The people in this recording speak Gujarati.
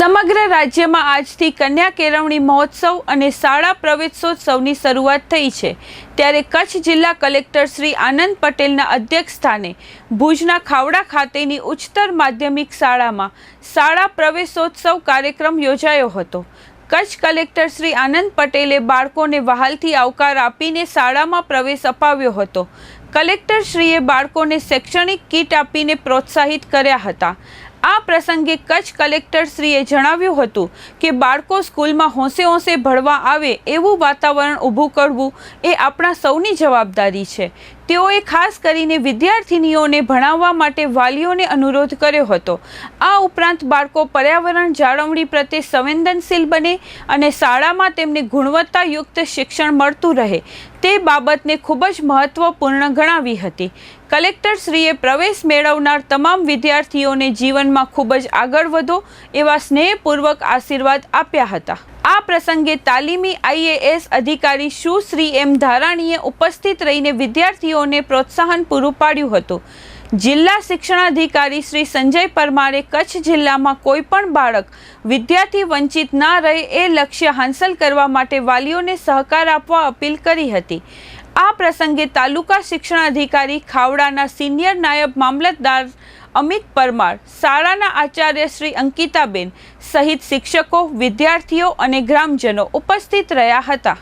સમગ્ર રાજ્યમાં આજથી કન્યા કેળવણી મહોત્સવ અને શાળા પ્રવેશોત્સવની શરૂઆત થઈ છે. ત્યારે કચ્છ જિલ્લા કલેક્ટર શ્રી આનંદ પટેલના અધ્યક્ષસ્થાને ભુજના ખાવડા ખાતેની ઉચ્ચતર માધ્યમિક શાળામાં શાળા પ્રવેશોત્સવ કાર્યક્રમ યોજાયો હતો. કચ્છ કલેક્ટર શ્રી આનંદ પટેલે બાળકોને વહાલથી આવકાર આપીને શાળામાં પ્રવેશ અપાવ્યો હતો. કલેક્ટરશ્રીએ બાળકોને શૈક્ષણિક કીટ આપીને પ્રોત્સાહિત કર્યા હતા. આ પ્રસંગે કચ્છ કલેક્ટરશ્રીએ જણાવ્યું હતું કે બાળકો સ્કૂલમાં હોંશે હોંશે ભણવા આવે એવું વાતાવરણ ઊભું કરવું એ આપણા સૌની જવાબદારી છે. તેઓએ ખાસ કરીને વિદ્યાર્થિનીઓને ભણાવવા માટે વાલીઓને અનુરોધ કર્યો હતો. આ ઉપરાંત બાળકો પર્યાવરણ જાળવણી પ્રત્યે સંવેદનશીલ બને અને શાળામાં તેમને ગુણવત્તાયુક્ત શિક્ષણ મળતું રહે તે બાબતને ખૂબ જ મહત્વપૂર્ણ ગણાવી હતી. કલેક્ટરશ્રીએ પ્રવેશ મેળવનાર તમામ વિદ્યાર્થીઓને જીવનમાં ખૂબ જ આગળ વધો એવા સ્નેહપૂર્વક આશીર્વાદ આપ્યા હતા. આ પ્રસંગે તાલીમી આઈએએસ અધિકારી સુશ્રી એમ ધારાણીએ ઉપસ્થિત રહીને વિદ્યાર્થીઓને પ્રોત્સાહન પૂરું પાડ્યું હતું. જિલ્લા શિક્ષણાધિકારી શ્રી સંજય પરમારે કચ્છ જિલ્લામાં કોઈ પણ બાળક વિદ્યાર્થી વંચિત ના રહે એ લક્ષ્ય હાંસલ કરવા માટે વાલીઓને સહકાર આપવા અપીલ કરી હતી. આ પ્રસંગે તાલુકા શિક્ષણાધિકારી ખાવડાના સિનિયર નાયબ મામલતદાર અમિત પરમાર, શાળાના આચાર્ય શ્રી અંકિતાબેન સહિત શિક્ષકો, વિદ્યાર્થીઓ અને ગ્રામજનો ઉપસ્થિત રહ્યા હતા.